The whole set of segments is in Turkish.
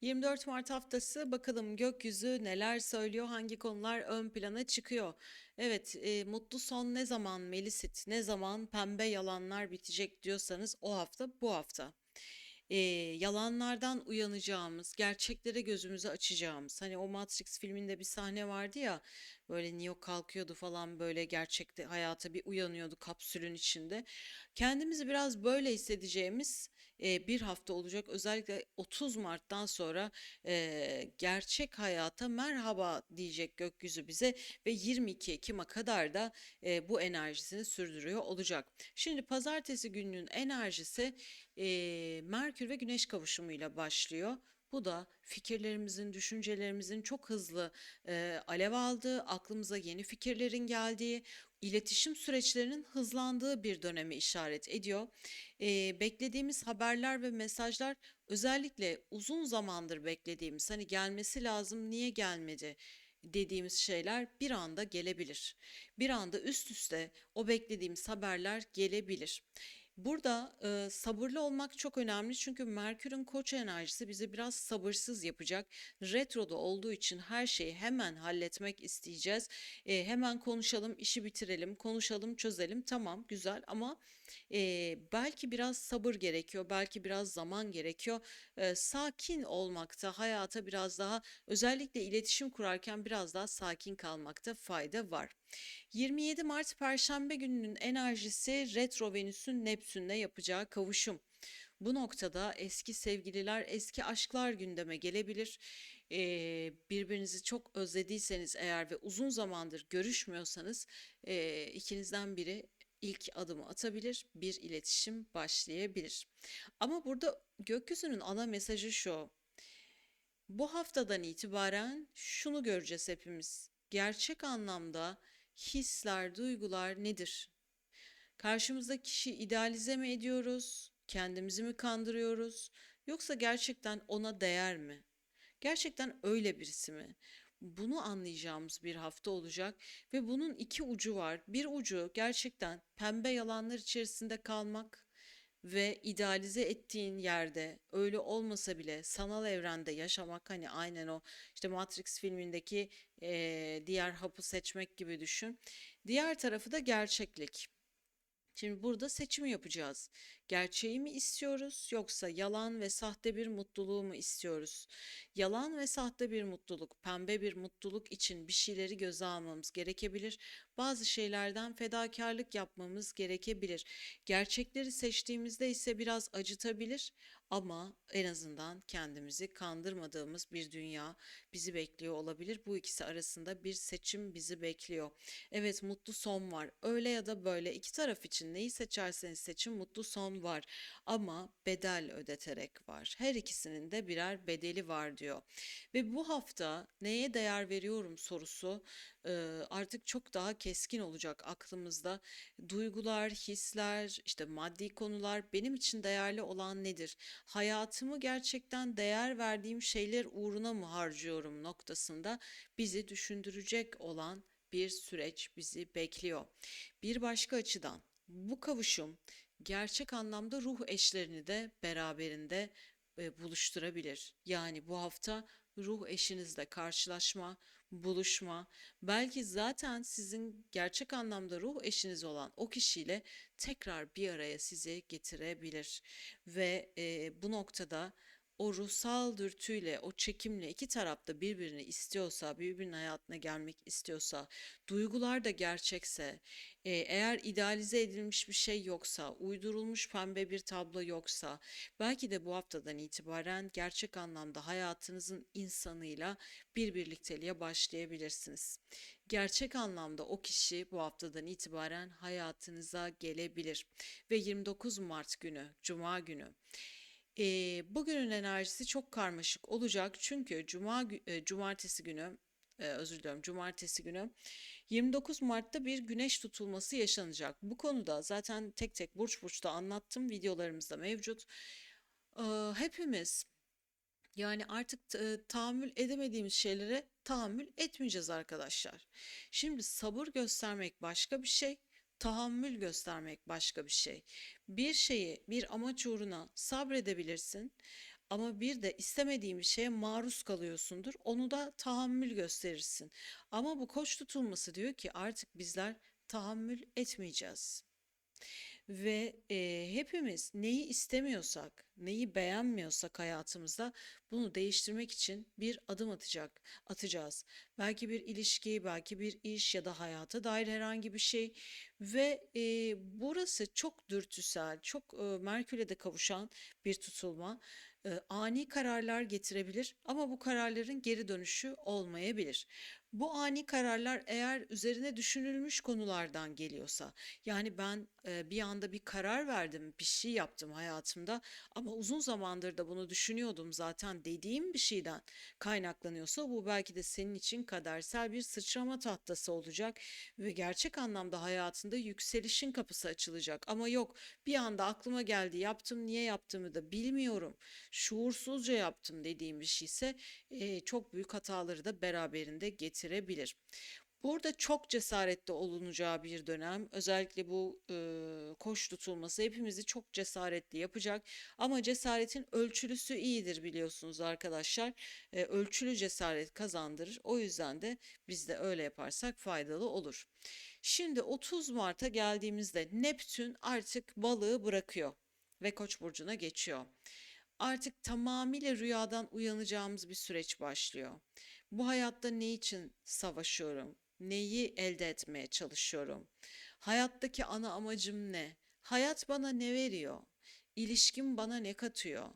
24 Mart haftası bakalım gökyüzü neler söylüyor, hangi konular ön plana çıkıyor. Evet, e, mutlu son ne zaman Melisit, ne zaman pembe yalanlar bitecek diyorsanız o hafta bu hafta. E, yalanlardan uyanacağımız, gerçeklere gözümüzü açacağımız. Hani o Matrix filminde bir sahne vardı ya, böyle Neo kalkıyordu falan böyle gerçekte hayata bir uyanıyordu kapsülün içinde. Kendimizi biraz böyle hissedeceğimiz e, bir hafta olacak. Özellikle 30 Mart'tan sonra e, gerçek hayata merhaba diyecek gökyüzü bize ve 22 Ekim'e kadar da e, bu enerjisini sürdürüyor olacak. Şimdi pazartesi gününün enerjisi e, Merkür ve Güneş kavuşumuyla başlıyor. Bu da fikirlerimizin, düşüncelerimizin çok hızlı e, alev aldığı, aklımıza yeni fikirlerin geldiği, iletişim süreçlerinin hızlandığı bir dönemi işaret ediyor. E, beklediğimiz haberler ve mesajlar özellikle uzun zamandır beklediğimiz, hani gelmesi lazım, niye gelmedi? dediğimiz şeyler bir anda gelebilir. Bir anda üst üste o beklediğimiz haberler gelebilir. Burada e, sabırlı olmak çok önemli çünkü Merkür'ün Koç enerjisi bizi biraz sabırsız yapacak. Retroda olduğu için her şeyi hemen halletmek isteyeceğiz. E, hemen konuşalım, işi bitirelim, konuşalım, çözelim. Tamam, güzel ama e, belki biraz sabır gerekiyor, belki biraz zaman gerekiyor. E, sakin olmakta, hayata biraz daha özellikle iletişim kurarken biraz daha sakin kalmakta fayda var. 27 Mart Perşembe gününün enerjisi Retro Venüs'ün Neptün'le yapacağı kavuşum. Bu noktada eski sevgililer, eski aşklar gündeme gelebilir. Ee, birbirinizi çok özlediyseniz eğer ve uzun zamandır görüşmüyorsanız e, ikinizden biri ilk adımı atabilir, bir iletişim başlayabilir. Ama burada gökyüzünün ana mesajı şu. Bu haftadan itibaren şunu göreceğiz hepimiz. Gerçek anlamda hisler, duygular nedir? Karşımızdaki kişi idealize mi ediyoruz? Kendimizi mi kandırıyoruz? Yoksa gerçekten ona değer mi? Gerçekten öyle birisi mi? Bunu anlayacağımız bir hafta olacak ve bunun iki ucu var. Bir ucu gerçekten pembe yalanlar içerisinde kalmak ve idealize ettiğin yerde öyle olmasa bile sanal evrende yaşamak hani aynen o işte Matrix filmindeki eee, diğer hapı seçmek gibi düşün. Diğer tarafı da gerçeklik. Şimdi burada seçimi yapacağız. Gerçeği mi istiyoruz yoksa yalan ve sahte bir mutluluğu mu istiyoruz? Yalan ve sahte bir mutluluk, pembe bir mutluluk için bir şeyleri göze almamız gerekebilir. Bazı şeylerden fedakarlık yapmamız gerekebilir. Gerçekleri seçtiğimizde ise biraz acıtabilir ama en azından kendimizi kandırmadığımız bir dünya bizi bekliyor olabilir. Bu ikisi arasında bir seçim bizi bekliyor. Evet mutlu son var. Öyle ya da böyle iki taraf için neyi seçerseniz seçin mutlu son var. Ama bedel ödeterek var. Her ikisinin de birer bedeli var diyor. Ve bu hafta neye değer veriyorum sorusu artık çok daha keskin olacak aklımızda. Duygular, hisler, işte maddi konular benim için değerli olan nedir? Hayatımı gerçekten değer verdiğim şeyler uğruna mı harcıyorum noktasında bizi düşündürecek olan bir süreç bizi bekliyor. Bir başka açıdan bu kavuşum gerçek anlamda ruh eşlerini de beraberinde e, buluşturabilir. Yani bu hafta ruh eşinizle karşılaşma, buluşma, belki zaten sizin gerçek anlamda ruh eşiniz olan o kişiyle tekrar bir araya sizi getirebilir. Ve e, bu noktada o ruhsal dürtüyle, o çekimle iki tarafta birbirini istiyorsa, birbirinin hayatına gelmek istiyorsa, duygular da gerçekse, e, eğer idealize edilmiş bir şey yoksa, uydurulmuş pembe bir tablo yoksa, belki de bu haftadan itibaren gerçek anlamda hayatınızın insanıyla bir birlikteliğe başlayabilirsiniz. Gerçek anlamda o kişi bu haftadan itibaren hayatınıza gelebilir. Ve 29 Mart günü, Cuma günü Eee, bugünün enerjisi çok karmaşık olacak çünkü cuma e, cumartesi günü e, özür diliyorum cumartesi günü 29 Mart'ta bir güneş tutulması yaşanacak. Bu konuda zaten tek tek burç burçta anlattım videolarımızda mevcut. Eee, hepimiz yani artık e, tahammül edemediğimiz şeylere tahammül etmeyeceğiz arkadaşlar. Şimdi sabır göstermek başka bir şey, tahammül göstermek başka bir şey. Bir şeyi bir amaç uğruna sabredebilirsin Ama bir de istemediğin bir şeye maruz kalıyorsundur. Onu da tahammül gösterirsin. Ama bu koç tutulması diyor ki artık bizler tahammül etmeyeceğiz. Ve e, hepimiz neyi istemiyorsak, neyi beğenmiyorsak hayatımızda bunu değiştirmek için bir adım atacak, atacağız. Belki bir ilişki, belki bir iş ya da hayata dair herhangi bir şey. Ve e, burası çok dürtüsel, çok e, Merkür'e de kavuşan bir tutulma. E, ani kararlar getirebilir ama bu kararların geri dönüşü olmayabilir. Bu ani kararlar eğer üzerine düşünülmüş konulardan geliyorsa, yani ben e, bir anda bir karar verdim, bir şey yaptım hayatımda ama uzun zamandır da bunu düşünüyordum zaten dediğim bir şeyden kaynaklanıyorsa bu belki de senin için kadersel bir sıçrama tahtası olacak ve gerçek anlamda hayatında yükselişin kapısı açılacak. Ama yok bir anda aklıma geldi yaptım niye yaptığımı da bilmiyorum şuursuzca yaptım dediğim bir şeyse e, çok büyük hataları da beraberinde getirebilir. Burada çok cesaretli olunacağı bir dönem. Özellikle bu e, koç tutulması hepimizi çok cesaretli yapacak. Ama cesaretin ölçülüsü iyidir biliyorsunuz arkadaşlar. E, ölçülü cesaret kazandırır. O yüzden de biz de öyle yaparsak faydalı olur. Şimdi 30 Mart'a geldiğimizde Neptün artık balığı bırakıyor ve Koç burcuna geçiyor. Artık tamamıyla rüyadan uyanacağımız bir süreç başlıyor. Bu hayatta ne için savaşıyorum? Neyi elde etmeye çalışıyorum? Hayattaki ana amacım ne? Hayat bana ne veriyor? İlişkim bana ne katıyor?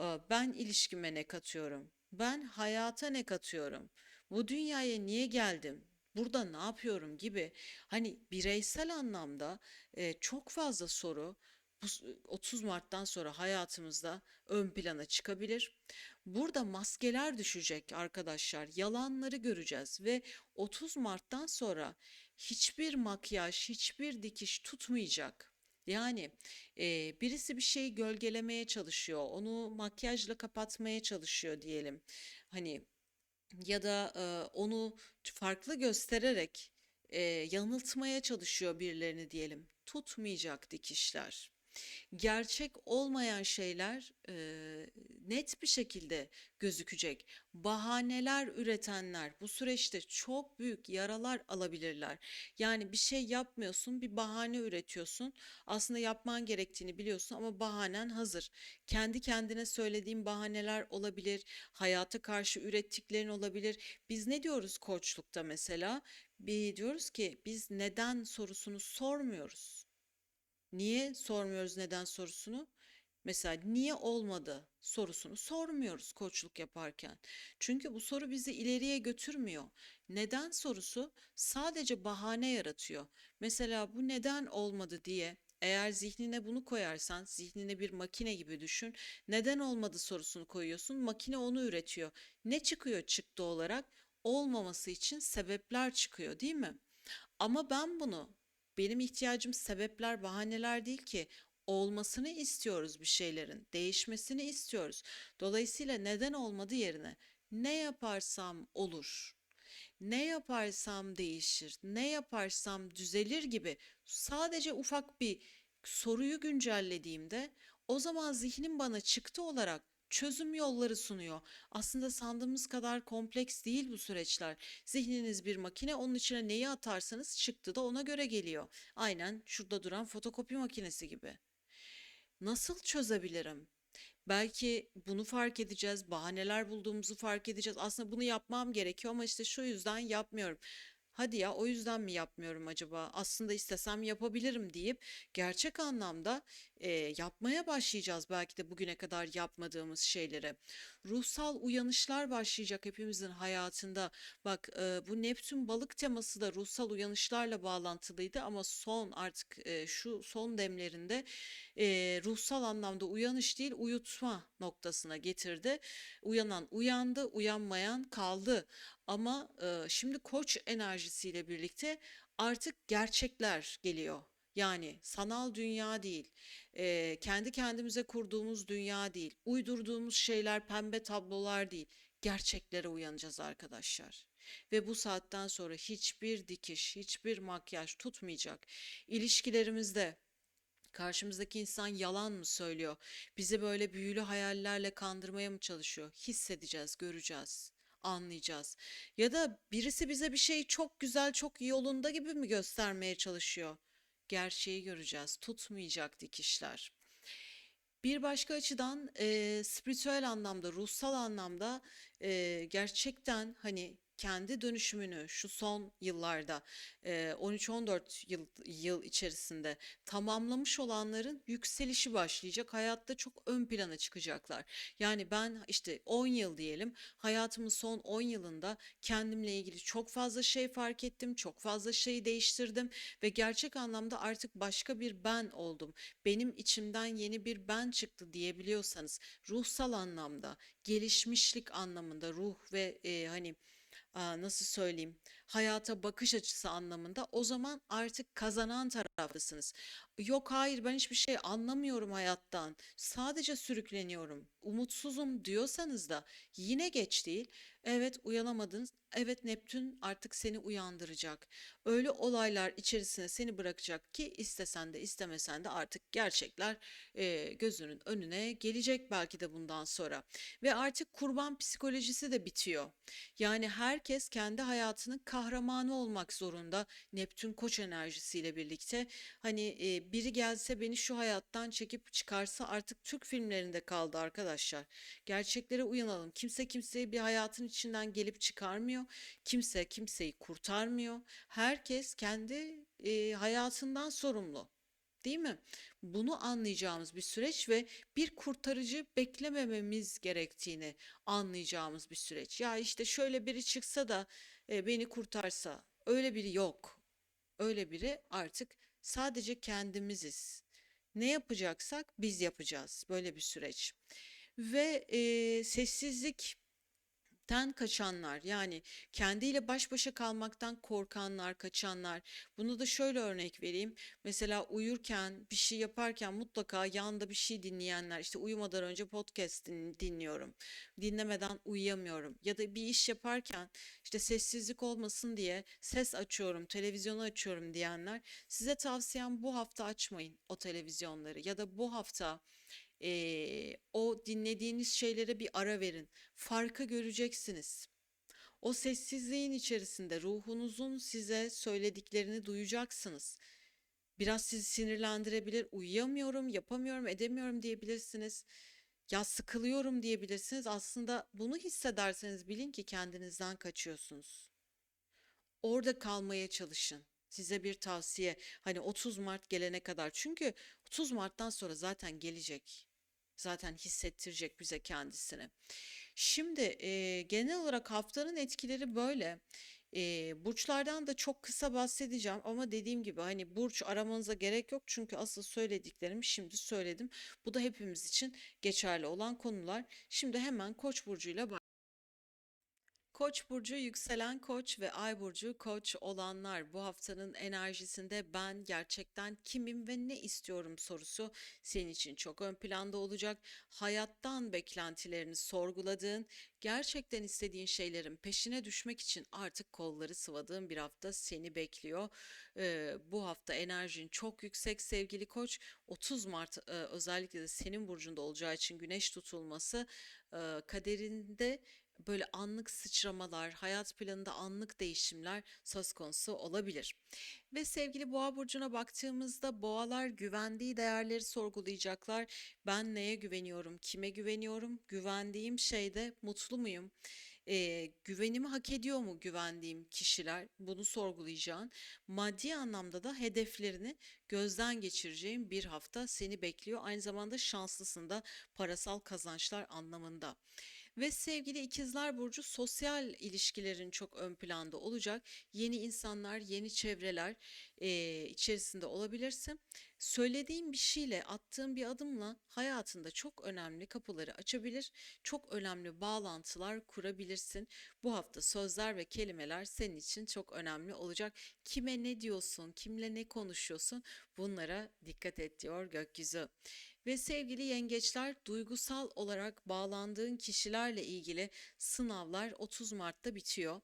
Ee, Ben ilişkime ne katıyorum? Ben hayata ne katıyorum? Bu dünyaya niye geldim? Burada ne yapıyorum gibi hani bireysel anlamda e, çok fazla soru bu s- 30 Mart'tan sonra hayatımızda ön plana çıkabilir. Burada maskeler düşecek arkadaşlar. Yalanları göreceğiz ve 30 Mart'tan sonra hiçbir makyaj, hiçbir dikiş tutmayacak. Yani e, birisi bir şeyi gölgelemeye çalışıyor, onu makyajla kapatmaya çalışıyor diyelim. Hani ya da e, onu farklı göstererek e, yanıltmaya çalışıyor birilerini diyelim. Tutmayacak dikişler gerçek olmayan şeyler eee, net bir şekilde gözükecek. Bahaneler üretenler bu süreçte çok büyük yaralar alabilirler. Yani bir şey yapmıyorsun, bir bahane üretiyorsun. Aslında yapman gerektiğini biliyorsun ama bahanen hazır. Kendi kendine söylediğin bahaneler olabilir, hayata karşı ürettiklerin olabilir. Biz ne diyoruz koçlukta mesela? Bir diyoruz ki biz neden sorusunu sormuyoruz. Niye sormuyoruz neden sorusunu? Mesela niye olmadı sorusunu sormuyoruz koçluk yaparken. Çünkü bu soru bizi ileriye götürmüyor. Neden sorusu sadece bahane yaratıyor. Mesela bu neden olmadı diye eğer zihnine bunu koyarsan, zihnine bir makine gibi düşün. Neden olmadı sorusunu koyuyorsun, makine onu üretiyor. Ne çıkıyor çıktı olarak? Olmaması için sebepler çıkıyor, değil mi? Ama ben bunu benim ihtiyacım sebepler, bahaneler değil ki. Olmasını istiyoruz bir şeylerin, değişmesini istiyoruz. Dolayısıyla neden olmadı yerine ne yaparsam olur, ne yaparsam değişir, ne yaparsam düzelir gibi sadece ufak bir soruyu güncellediğimde o zaman zihnim bana çıktı olarak çözüm yolları sunuyor. Aslında sandığımız kadar kompleks değil bu süreçler. Zihniniz bir makine, onun içine neyi atarsanız çıktı da ona göre geliyor. Aynen şurada duran fotokopi makinesi gibi. Nasıl çözebilirim? Belki bunu fark edeceğiz, bahaneler bulduğumuzu fark edeceğiz. Aslında bunu yapmam gerekiyor ama işte şu yüzden yapmıyorum. Hadi ya o yüzden mi yapmıyorum acaba? Aslında istesem yapabilirim deyip gerçek anlamda e, yapmaya başlayacağız belki de bugüne kadar yapmadığımız şeyleri. Ruhsal uyanışlar başlayacak hepimizin hayatında. Bak e, bu Neptün balık teması da ruhsal uyanışlarla bağlantılıydı ama son artık e, şu son demlerinde e, ruhsal anlamda uyanış değil uyutma noktasına getirdi. Uyanan uyandı, uyanmayan kaldı. Ama e, şimdi koç enerjisiyle birlikte artık gerçekler geliyor. Yani sanal dünya değil, e, kendi kendimize kurduğumuz dünya değil, uydurduğumuz şeyler, pembe tablolar değil. Gerçeklere uyanacağız arkadaşlar. Ve bu saatten sonra hiçbir dikiş, hiçbir makyaj tutmayacak. İlişkilerimizde, Karşımızdaki insan yalan mı söylüyor? Bizi böyle büyülü hayallerle kandırmaya mı çalışıyor? Hissedeceğiz, göreceğiz, anlayacağız. Ya da birisi bize bir şey çok güzel, çok yolunda gibi mi göstermeye çalışıyor? Gerçeği göreceğiz. Tutmayacak dikişler. Bir başka açıdan e, spiritüel anlamda, ruhsal anlamda e, gerçekten hani kendi dönüşümünü şu son yıllarda e, 13-14 yıl, yıl içerisinde tamamlamış olanların yükselişi başlayacak. Hayatta çok ön plana çıkacaklar. Yani ben işte 10 yıl diyelim hayatımın son 10 yılında kendimle ilgili çok fazla şey fark ettim. Çok fazla şeyi değiştirdim ve gerçek anlamda artık başka bir ben oldum. Benim içimden yeni bir ben çıktı diyebiliyorsanız ruhsal anlamda, gelişmişlik anlamında ruh ve e, hani nasıl söyleyeyim hayata bakış açısı anlamında o zaman artık kazanan taraftasınız. Yok hayır ben hiçbir şey anlamıyorum hayattan. Sadece sürükleniyorum. Umutsuzum diyorsanız da yine geç değil. Evet uyanamadınız. Evet Neptün artık seni uyandıracak. Öyle olaylar içerisine seni bırakacak ki istesen de istemesen de artık gerçekler e, gözünün önüne gelecek belki de bundan sonra. Ve artık kurban psikolojisi de bitiyor. Yani herkes kendi hayatının kahramanı olmak zorunda. Neptün Koç enerjisiyle birlikte hani e, biri gelse beni şu hayattan çekip çıkarsa artık Türk filmlerinde kaldı arkadaşlar. Gerçeklere uyanalım. Kimse kimseyi bir hayatın içinden gelip çıkarmıyor. Kimse kimseyi kurtarmıyor. Herkes kendi e, hayatından sorumlu. Değil mi? Bunu anlayacağımız bir süreç ve bir kurtarıcı beklemememiz gerektiğini anlayacağımız bir süreç. Ya işte şöyle biri çıksa da e, beni kurtarsa. Öyle biri yok. Öyle biri artık sadece kendimiziz. Ne yapacaksak biz yapacağız. Böyle bir süreç. Ve e, sessizlik ten kaçanlar yani kendiyle baş başa kalmaktan korkanlar, kaçanlar. Bunu da şöyle örnek vereyim. Mesela uyurken, bir şey yaparken mutlaka yanında bir şey dinleyenler. İşte uyumadan önce podcast din- dinliyorum. Dinlemeden uyuyamıyorum. Ya da bir iş yaparken işte sessizlik olmasın diye ses açıyorum, televizyonu açıyorum diyenler. Size tavsiyem bu hafta açmayın o televizyonları ya da bu hafta Eee, o dinlediğiniz şeylere bir ara verin. Farkı göreceksiniz. O sessizliğin içerisinde ruhunuzun size söylediklerini duyacaksınız. Biraz sizi sinirlendirebilir. Uyuyamıyorum, yapamıyorum, edemiyorum diyebilirsiniz. Ya sıkılıyorum diyebilirsiniz. Aslında bunu hissederseniz bilin ki kendinizden kaçıyorsunuz. Orada kalmaya çalışın. Size bir tavsiye. Hani 30 Mart gelene kadar. Çünkü 30 Mart'tan sonra zaten gelecek. Zaten hissettirecek bize kendisini. Şimdi e, genel olarak haftanın etkileri böyle. E, burçlardan da çok kısa bahsedeceğim ama dediğim gibi hani burç aramanıza gerek yok çünkü asıl söylediklerimi şimdi söyledim. Bu da hepimiz için geçerli olan konular. Şimdi hemen Koç burcuyla Koç burcu, yükselen koç ve ay burcu koç olanlar bu haftanın enerjisinde ben gerçekten kimim ve ne istiyorum sorusu senin için çok ön planda olacak. Hayattan beklentilerini sorguladığın, gerçekten istediğin şeylerin peşine düşmek için artık kolları sıvadığın bir hafta seni bekliyor. Ee, bu hafta enerjin çok yüksek sevgili koç. 30 Mart e, özellikle de senin burcunda olacağı için güneş tutulması e, kaderinde böyle anlık sıçramalar, hayat planında anlık değişimler söz konusu olabilir. Ve sevgili Boğa burcuna baktığımızda boğalar güvendiği değerleri sorgulayacaklar. Ben neye güveniyorum, kime güveniyorum, güvendiğim şeyde mutlu muyum? Ee, güvenimi hak ediyor mu güvendiğim kişiler? Bunu sorgulayacağın. Maddi anlamda da hedeflerini gözden geçireceğin bir hafta seni bekliyor. Aynı zamanda şanslısın da parasal kazançlar anlamında. Ve sevgili ikizler burcu sosyal ilişkilerin çok ön planda olacak. Yeni insanlar, yeni çevreler eee, içerisinde olabilirsin. Söylediğin bir şeyle, attığın bir adımla hayatında çok önemli kapıları açabilir, çok önemli bağlantılar kurabilirsin. Bu hafta sözler ve kelimeler senin için çok önemli olacak. Kime ne diyorsun, kimle ne konuşuyorsun bunlara dikkat et diyor gökyüzü. Ve sevgili yengeçler, duygusal olarak bağlandığın kişilerle ilgili sınavlar 30 Mart'ta bitiyor.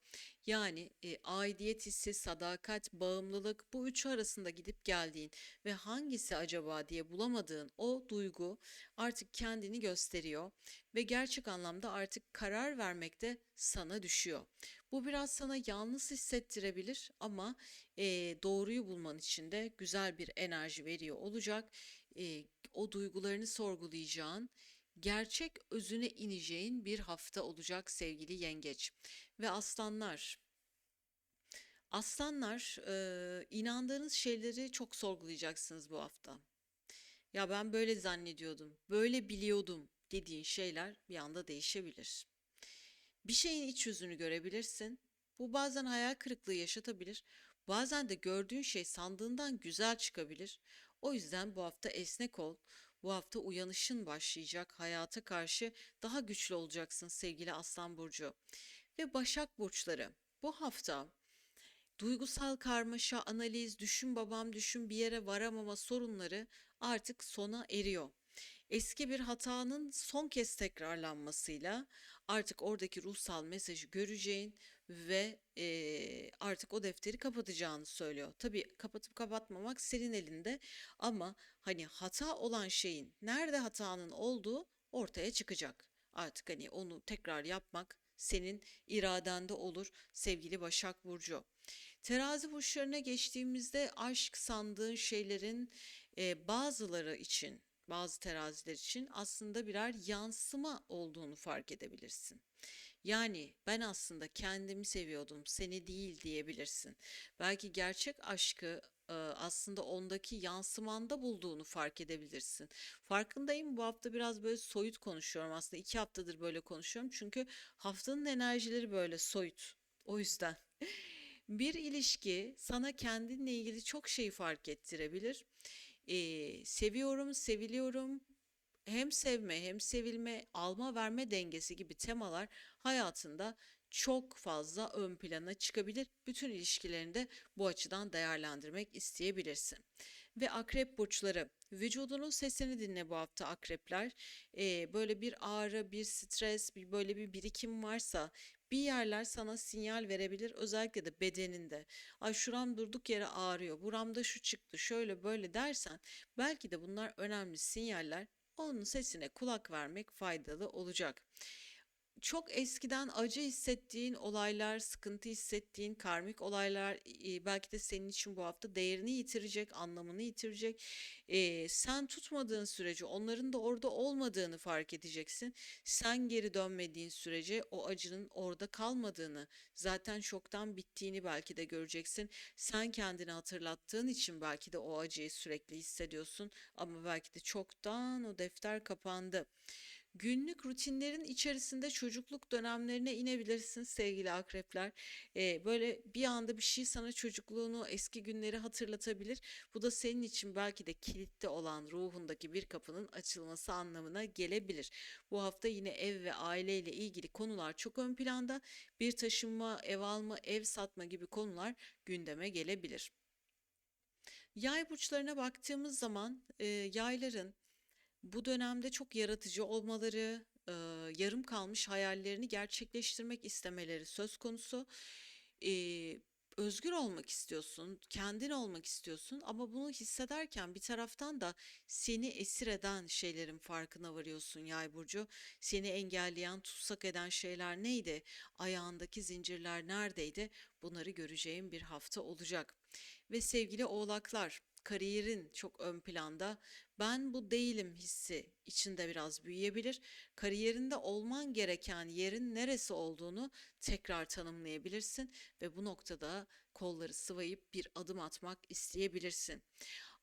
Yani e, aidiyet hissi, sadakat, bağımlılık bu üçü arasında gidip geldiğin ve hangisi acaba diye bulamadığın o duygu artık kendini gösteriyor ve gerçek anlamda artık karar vermekte sana düşüyor. Bu biraz sana yalnız hissettirebilir ama e, doğruyu bulman için de güzel bir enerji veriyor olacak. E, o duygularını sorgulayacağın, gerçek özüne ineceğin bir hafta olacak sevgili yengeç. Ve aslanlar, aslanlar e, inandığınız şeyleri çok sorgulayacaksınız bu hafta. Ya ben böyle zannediyordum, böyle biliyordum dediğin şeyler bir anda değişebilir. Bir şeyin iç yüzünü görebilirsin. Bu bazen hayal kırıklığı yaşatabilir. Bazen de gördüğün şey sandığından güzel çıkabilir. O yüzden bu hafta esnek ol. Bu hafta uyanışın başlayacak. Hayata karşı daha güçlü olacaksın sevgili Aslan burcu. Ve Başak burçları. Bu hafta duygusal karmaşa, analiz, düşün babam düşün bir yere varamama sorunları artık sona eriyor. Eski bir hatanın son kez tekrarlanmasıyla artık oradaki ruhsal mesajı göreceğin ve eee, artık o defteri kapatacağını söylüyor. Tabii kapatıp kapatmamak senin elinde ama hani hata olan şeyin nerede hatanın olduğu ortaya çıkacak. Artık hani onu tekrar yapmak senin iradende olur sevgili Başak Burcu. Terazi burçlarına geçtiğimizde aşk sandığın şeylerin e, bazıları için, bazı teraziler için aslında birer yansıma olduğunu fark edebilirsin. Yani ben aslında kendimi seviyordum, seni değil diyebilirsin. Belki gerçek aşkı aslında ondaki yansımanda bulduğunu fark edebilirsin. Farkındayım bu hafta biraz böyle soyut konuşuyorum aslında iki haftadır böyle konuşuyorum çünkü haftanın enerjileri böyle soyut. O yüzden. Bir ilişki sana kendinle ilgili çok şey fark ettirebilir. Ee, seviyorum, seviliyorum, hem sevme hem sevilme, alma verme dengesi gibi temalar hayatında çok fazla ön plana çıkabilir. Bütün ilişkilerinde bu açıdan değerlendirmek isteyebilirsin. Ve akrep burçları, vücudunun sesini dinle bu hafta akrepler. Ee, böyle bir ağrı, bir stres, bir böyle bir birikim varsa bir yerler sana sinyal verebilir özellikle de bedeninde. Ay şuram durduk yere ağrıyor, buramda şu çıktı, şöyle böyle dersen belki de bunlar önemli sinyaller onun sesine kulak vermek faydalı olacak. Çok eskiden acı hissettiğin olaylar, sıkıntı hissettiğin karmik olaylar belki de senin için bu hafta değerini yitirecek, anlamını yitirecek. E, sen tutmadığın sürece onların da orada olmadığını fark edeceksin. Sen geri dönmediğin sürece o acının orada kalmadığını, zaten çoktan bittiğini belki de göreceksin. Sen kendini hatırlattığın için belki de o acıyı sürekli hissediyorsun ama belki de çoktan o defter kapandı. Günlük rutinlerin içerisinde çocukluk dönemlerine inebilirsin sevgili akrepler. Ee, böyle bir anda bir şey sana çocukluğunu, eski günleri hatırlatabilir. Bu da senin için belki de kilitli olan ruhundaki bir kapının açılması anlamına gelebilir. Bu hafta yine ev ve aileyle ilgili konular çok ön planda. Bir taşınma, ev alma, ev satma gibi konular gündeme gelebilir. Yay burçlarına baktığımız zaman e, yayların bu dönemde çok yaratıcı olmaları, e, yarım kalmış hayallerini gerçekleştirmek istemeleri söz konusu. E, özgür olmak istiyorsun, kendin olmak istiyorsun ama bunu hissederken bir taraftan da seni esir eden şeylerin farkına varıyorsun Yay burcu. Seni engelleyen, tutsak eden şeyler neydi? Ayağındaki zincirler neredeydi? Bunları göreceğim bir hafta olacak. Ve sevgili oğlaklar, kariyerin çok ön planda. Ben bu değilim hissi içinde biraz büyüyebilir. Kariyerinde olman gereken yerin neresi olduğunu tekrar tanımlayabilirsin ve bu noktada kolları sıvayıp bir adım atmak isteyebilirsin.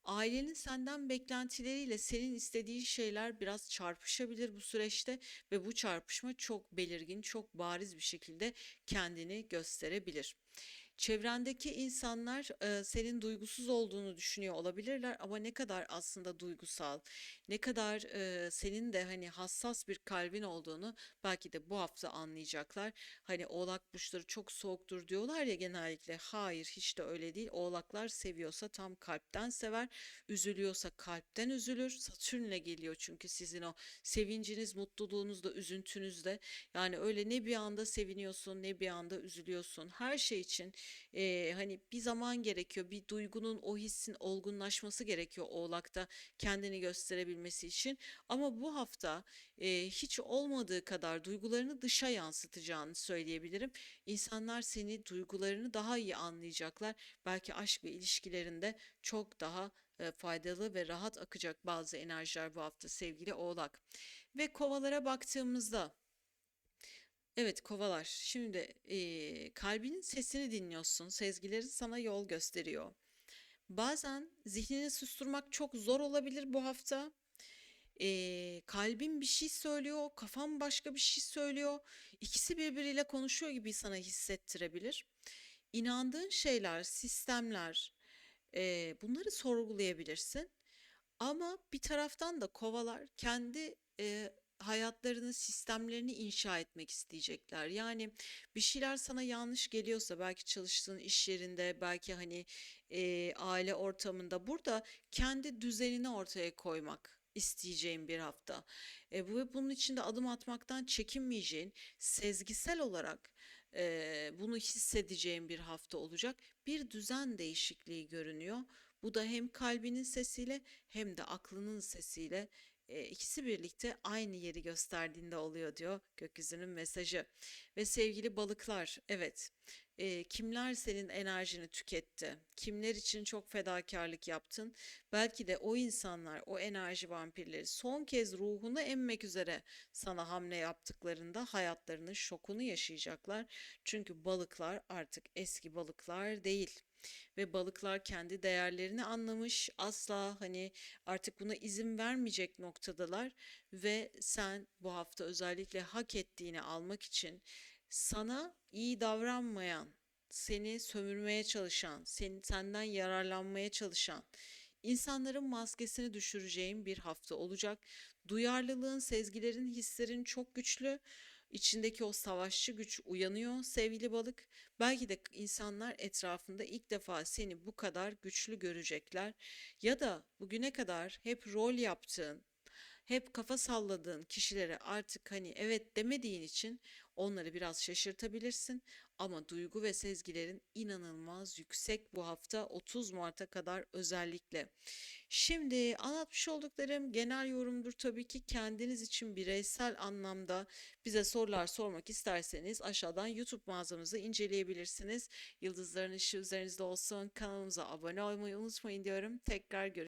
Ailenin senden beklentileriyle senin istediğin şeyler biraz çarpışabilir bu süreçte ve bu çarpışma çok belirgin, çok bariz bir şekilde kendini gösterebilir. Çevrendeki insanlar e, senin duygusuz olduğunu düşünüyor olabilirler ama ne kadar aslında duygusal, ne kadar e, senin de hani hassas bir kalbin olduğunu belki de bu hafta anlayacaklar. Hani oğlak burçları çok soğuktur diyorlar ya genellikle. Hayır, hiç de öyle değil. Oğlaklar seviyorsa tam kalpten sever, üzülüyorsa kalpten üzülür. Satürn'le geliyor çünkü sizin o sevinciniz, mutluluğunuz da üzüntünüz de. Yani öyle ne bir anda seviniyorsun ne bir anda üzülüyorsun. Her şey için eee, hani bir zaman gerekiyor. Bir duygunun o hissin olgunlaşması gerekiyor Oğlak'ta kendini gösterebilmesi için. Ama bu hafta eee, hiç olmadığı kadar duygularını dışa yansıtacağını söyleyebilirim. İnsanlar seni duygularını daha iyi anlayacaklar. Belki aşk ve ilişkilerinde çok daha e, faydalı ve rahat akacak bazı enerjiler bu hafta sevgili Oğlak. Ve kovalara baktığımızda Evet kovalar. Şimdi eee, kalbinin sesini dinliyorsun. Sezgilerin sana yol gösteriyor. Bazen zihnini susturmak çok zor olabilir bu hafta. Eee, kalbin bir şey söylüyor, kafan başka bir şey söylüyor. İkisi birbiriyle konuşuyor gibi sana hissettirebilir. İnandığın şeyler, sistemler, eee, bunları sorgulayabilirsin. Ama bir taraftan da kovalar kendi e, hayatlarını, sistemlerini inşa etmek isteyecekler. Yani bir şeyler sana yanlış geliyorsa belki çalıştığın iş yerinde, belki hani e, aile ortamında burada kendi düzenini ortaya koymak isteyeceğin bir hafta. E, bu ve bunun için de adım atmaktan çekinmeyeceğin, sezgisel olarak e, bunu hissedeceğin bir hafta olacak. Bir düzen değişikliği görünüyor. Bu da hem kalbinin sesiyle hem de aklının sesiyle e, ikisi birlikte aynı yeri gösterdiğinde oluyor diyor gökyüzünün mesajı. Ve sevgili balıklar, evet, e, kimler senin enerjini tüketti? Kimler için çok fedakarlık yaptın? Belki de o insanlar, o enerji vampirleri son kez ruhunu emmek üzere sana hamle yaptıklarında hayatlarının şokunu yaşayacaklar. Çünkü balıklar artık eski balıklar değil ve balıklar kendi değerlerini anlamış. Asla hani artık buna izin vermeyecek noktadalar ve sen bu hafta özellikle hak ettiğini almak için sana iyi davranmayan, seni sömürmeye çalışan, seni senden yararlanmaya çalışan insanların maskesini düşüreceğin bir hafta olacak. Duyarlılığın, sezgilerin, hislerin çok güçlü. İçindeki o savaşçı güç uyanıyor sevgili balık. Belki de insanlar etrafında ilk defa seni bu kadar güçlü görecekler. Ya da bugüne kadar hep rol yaptığın, hep kafa salladığın kişilere artık hani evet demediğin için onları biraz şaşırtabilirsin. Ama duygu ve sezgilerin inanılmaz yüksek bu hafta 30 Mart'a kadar özellikle. Şimdi anlatmış olduklarım genel yorumdur tabii ki kendiniz için bireysel anlamda bize sorular sormak isterseniz aşağıdan YouTube mağazamızı inceleyebilirsiniz. Yıldızların ışığı üzerinizde olsun. Kanalımıza abone olmayı unutmayın diyorum. Tekrar görüşürüz.